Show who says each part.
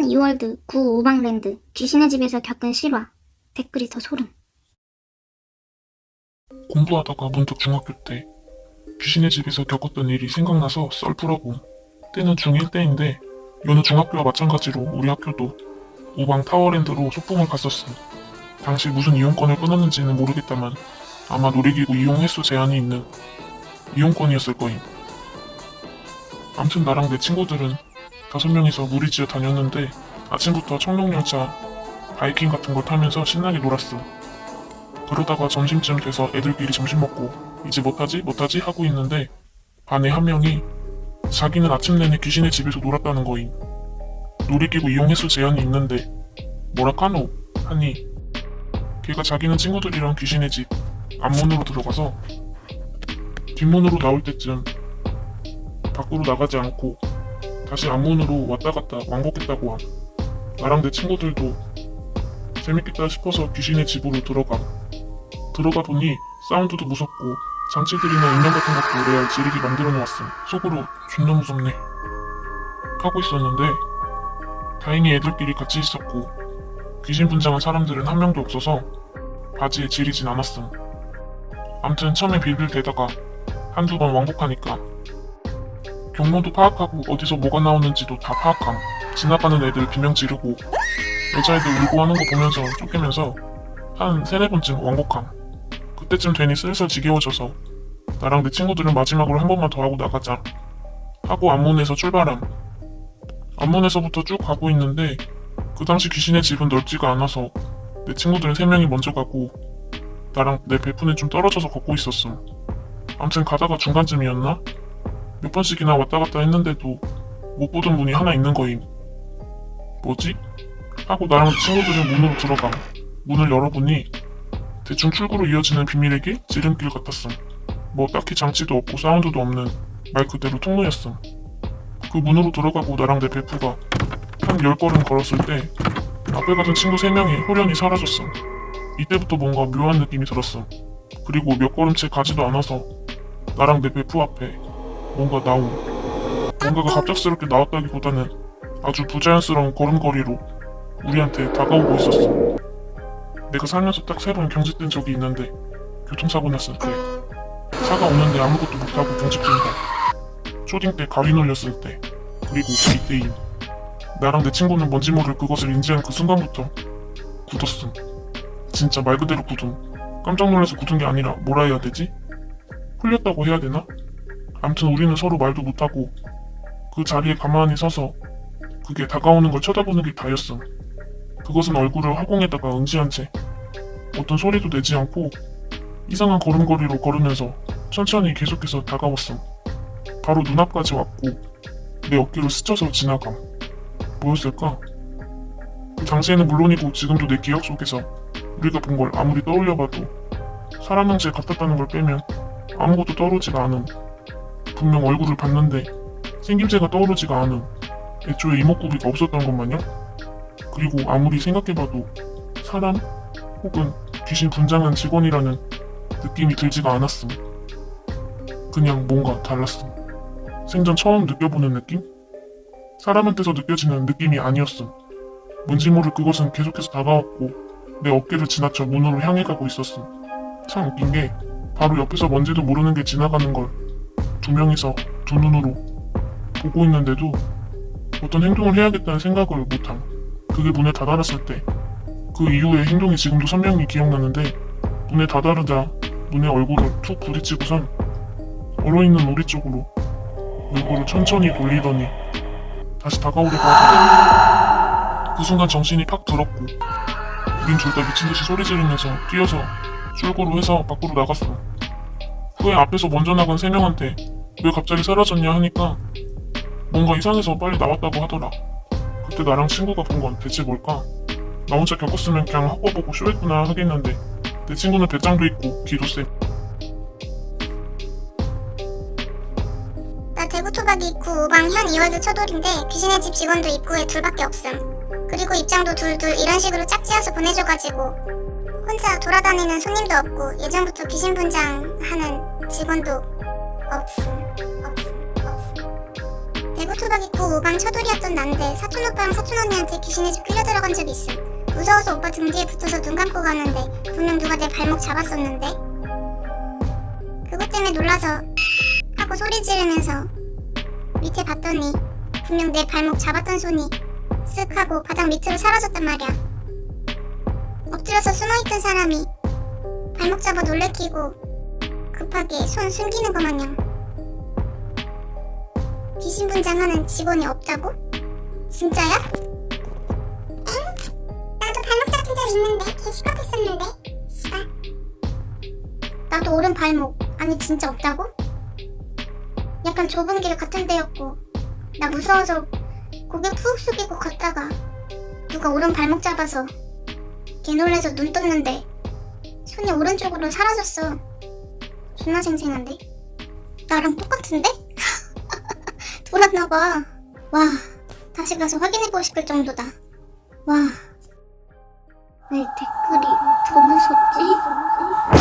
Speaker 1: 현 이월드 구 오방랜드 귀신의 집에서 겪은 실화 댓글이 더 소름.
Speaker 2: 공부하다가 문득 중학교 때 귀신의 집에서 겪었던 일이 생각나서 썰프라고 때는 중1 때인데 여느 중학교와 마찬가지로 우리 학교도 오방 타워랜드로 소풍을 갔었어 당시 무슨 이용권을 끊었는지는 모르겠다만 아마 놀이기구 이용 횟수 제한이 있는 이용권이었을 거임. 암튼 나랑 내 친구들은 다섯 명이서 무리지어 다녔는데 아침부터 청룡열차 바이킹 같은 걸 타면서 신나게 놀았어 그러다가 점심쯤 돼서 애들끼리 점심 먹고 이제 못하지 못하지 하고 있는데 반에 한 명이 자기는 아침 내내 귀신의 집에서 놀았다는 거임. 놀이기구 이용 횟수 제한이 있는데 뭐라 카노 하니 걔가 자기는 친구들이랑 귀신의 집 앞문으로 들어가서 뒷문으로 나올 때쯤 밖으로 나가지 않고 다시 앞문으로 왔다 갔다 왕복했다고 함. 나랑 내 친구들도 재밌겠다 싶어서 귀신의 집으로 들어가. 들어가 보니 사운드도 무섭고 장치들이나 인형 같은 것도 레알 지르게 만들어 놓았음. 속으로 존나 무섭네. 하고 있었는데 다행히 애들끼리 같이 있었고 귀신 분장한 사람들은 한 명도 없어서 바지에 지리진 않았음. 암튼 처음에 빌빌대다가 한두 번 왕복하니까 경로도 파악하고 어디서 뭐가 나오는지도 다 파악함. 지나가는 애들 비명 지르고 여자애들 울고 하는 거 보면서 쫓기면서 한 세네 번쯤 왕복함. 그때쯤 되니 슬슬 지겨워져서 나랑 내 친구들은 마지막으로 한 번만 더 하고 나가자 하고 앞문에서 출발함 앞문에서부터 쭉 가고 있는데 그 당시 귀신의 집은 넓지가 않아서 내 친구들은 세 명이 먼저 가고 나랑 내 베프는 좀 떨어져서 걷고 있었음 암튼 가다가 중간쯤이었나? 몇 번씩이나 왔다 갔다 했는데도 못 보던 문이 하나 있는 거임 뭐지? 하고 나랑 친구들은 문으로 들어감 문을 열어보니 대충 출구로 이어지는 비밀의 길? 지름길 같았음. 뭐 딱히 장치도 없고 사운드도 없는 말 그대로 통로였음. 그 문으로 들어가고 나랑 내 베프가 한 열 걸음 걸었을 때 앞에 가던 친구 세 명이 호련히 사라졌음. 이때부터 뭔가 묘한 느낌이 들었음. 그리고 몇 걸음째 가지도 않아서 나랑 내 베프 앞에 뭔가 나옴. 뭔가가 갑작스럽게 나왔다기보다는 아주 부자연스러운 걸음걸이로 우리한테 다가오고 있었음. 내가 살면서 딱 세번 경직된 적이 있는데 교통사고 났을 때 차가 오는데 아무것도 못하고 경직 중이다 초딩 때 가위 눌렸을 때 그리고 이때임 나랑 내 친구는 뭔지 모를 그것을 인지한 그 순간부터 굳었음 진짜 말 그대로 굳음 깜짝 놀라서 굳은 게 아니라 뭐라 해야 되지? 풀렸다고 해야 되나? 암튼 우리는 서로 말도 못하고 그 자리에 가만히 서서 그게 다가오는 걸 쳐다보는 게 다였음 그것은 얼굴을 화공에다가 응시한 채 어떤 소리도 내지 않고 이상한 걸음걸이로 걸으면서 천천히 계속해서 다가왔음. 바로 눈앞까지 왔고 내 어깨를 스쳐서 지나감. 뭐였을까? 그 당시에는 물론이고 지금도 내 기억 속에서 우리가 본 걸 아무리 떠올려봐도 사람 형체 같았다는 걸 빼면 아무것도 떠오르지가 않음. 분명 얼굴을 봤는데 생김새가 떠오르지가 않음. 애초에 이목구비가 없었던 것 마냥 그리고 아무리 생각해봐도 사람 혹은 귀신 분장한 직원이라는 느낌이 들지가 않았음. 그냥 뭔가 달랐음. 생전 처음 느껴보는 느낌? 사람한테서 느껴지는 느낌이 아니었음. 뭔지 모를 그것은 계속해서 다가왔고 내 어깨를 지나쳐 문으로 향해 가고 있었음. 참 웃긴 게 바로 옆에서 뭔지도 모르는 게 지나가는 걸 두 명이서 두 눈으로 보고 있는데도 어떤 행동을 해야겠다는 생각을 못함. 그게 문에 다다랐을 때 그 이후의 행동이 지금도 선명히 기억나는데 문에 다다르자 눈에 얼굴을 툭 부딪히고선 얼어있는 우리 쪽으로 얼굴을 천천히 돌리더니 다시 다가오려고 하더니 그 순간 정신이 팍 들었고 우린 둘 다 미친듯이 소리 지르면서 뛰어서 출구로 해서 밖으로 나갔어 후에 앞에서 먼저 나간 세 명한테 왜 갑자기 사라졌냐 하니까 뭔가 이상해서 빨리 나왔다고 하더라 그때 나랑 친구가 본 건 대체 뭘까? 나 혼자 겪었으면 그냥 헛거보고 쇼했구나 하겠는데 내 친구는 배짱도 있고 기도 세.
Speaker 3: 나 대구 토박이 입구 5방 현 이월드 쳐돌인데 귀신의 집 직원도 입구에 둘밖에 없음. 그리고 입장도 둘둘 이런 식으로 짝지어서 보내줘가지고 혼자 돌아다니는 손님도 없고 예전부터 귀신 분장하는 직원도 없음. 대구 토 단호박 입고 우방 처돌이었던 난데 사촌 오빠랑 사촌 언니한테 귀신의 집 끌려 들어간 적이 있음. 무서워서 오빠 등 뒤에 붙어서 눈 감고 가는데 분명 누가 내 발목 잡았었는데 그것 때문에 놀라서 하고 소리 지르면서 밑에 봤더니 분명 내 발목 잡았던 손이 쓱 하고 바닥 밑으로 사라졌단 말이야. 엎드려서 숨어있던 사람이 발목 잡아 놀래키고 급하게 손 숨기는 것 마냥 귀신 분장하는 직원이 없다고? 진짜야? 나도 발목 잡힌 적 있는데 개 시겁했었는데 씨발 나도 오른 발목 아니 진짜 없다고? 약간 좁은 길 같은 데였고 나 무서워서 고개 푹 숙이고 걷다가 누가 오른 발목 잡아서 개놀래서 눈 떴는데 손이 오른쪽으로 사라졌어. 존나 생생한데? 나랑 똑같은데? 돌았나봐. 와, 다시 가서 확인해보고 싶을 정도다. 와, 왜 댓글이 더 무섭지?